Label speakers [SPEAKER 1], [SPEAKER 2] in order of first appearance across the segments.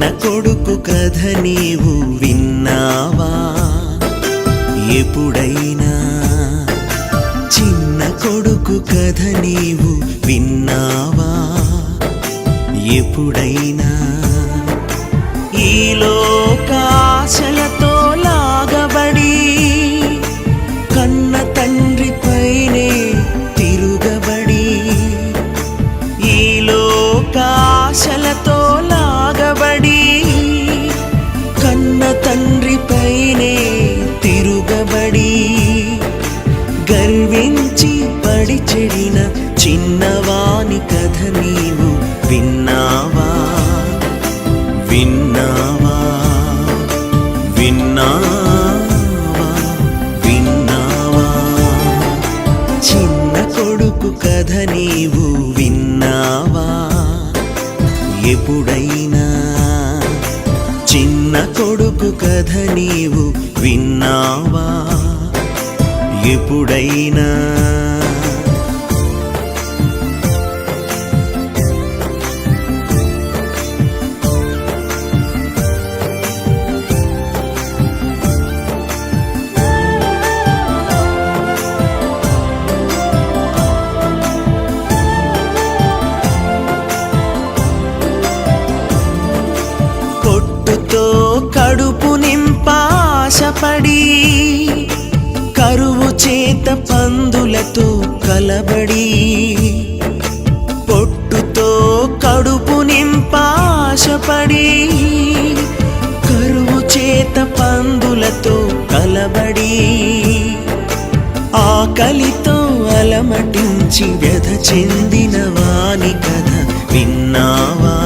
[SPEAKER 1] కొడుకు కథ నీవు విన్నావా? ఎప్పుడైనా చిన్న కొడుకు కథ నీవు విన్నావా? ఎప్పుడైనా ఈ లోకాశలతో గర్వించి పడి చెడిన చిన్నవాని కథ నీవు విన్నావా? విన్నావా? విన్నావా? విన్నావా? చిన్న కొడుకు కథ నీవు విన్నావా? ఎప్పుడైనా చిన్న కొడుకు కథ నీవు విన్నావా? ఎప్పుడైనా. కడుపు నింపాశపడి కరువు చేత పందులతో కలబడి పొట్టుతో కడుపు నింపాశపడి కరువు చేత పందులతో కలబడి ఆకలితో అలమటించి వ్యధ చెందిన వాని కథ విన్నావా విన్నావా?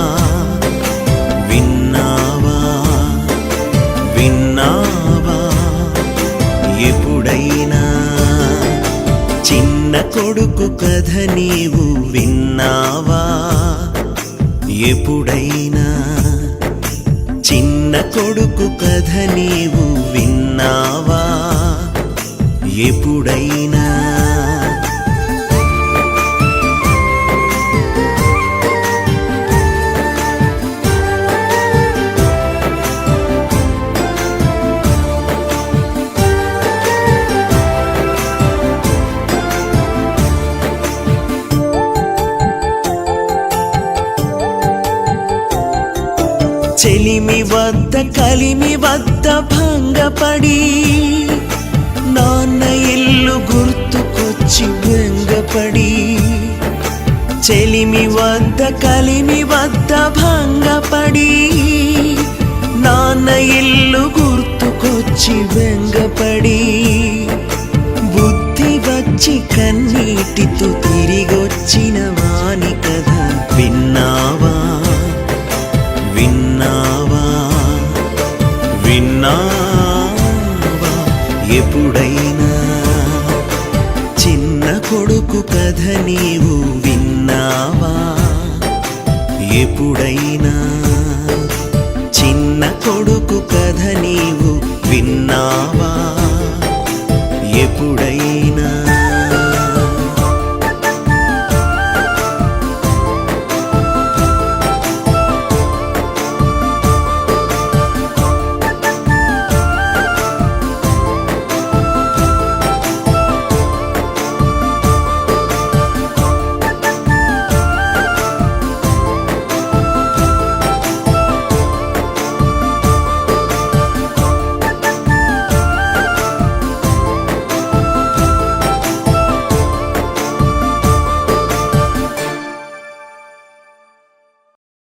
[SPEAKER 1] చిన్న కొడుకు కథ నీవు విన్నావా? ఎప్పుడైనా చిన్న కొడుకు కథ నీవు విన్నావా? ఎప్పుడైనా చెలిమి వద్ద కలిమి వద్ద భంగపడి నాన్న ఇల్లు గుర్తుకొచ్చి భంగపడి చెలిమి వద్ద కలిమి వద్ద భంగపడి నాన్న ఇల్లు గుర్తుకొచ్చి వెంగపడి బుద్ధి వచ్చి కన్నీటితో తిరిగొచ్చిన కొడుకు కథ నీవు విన్నావా? ఎప్పుడైనా చిన్న కొడుకు కథ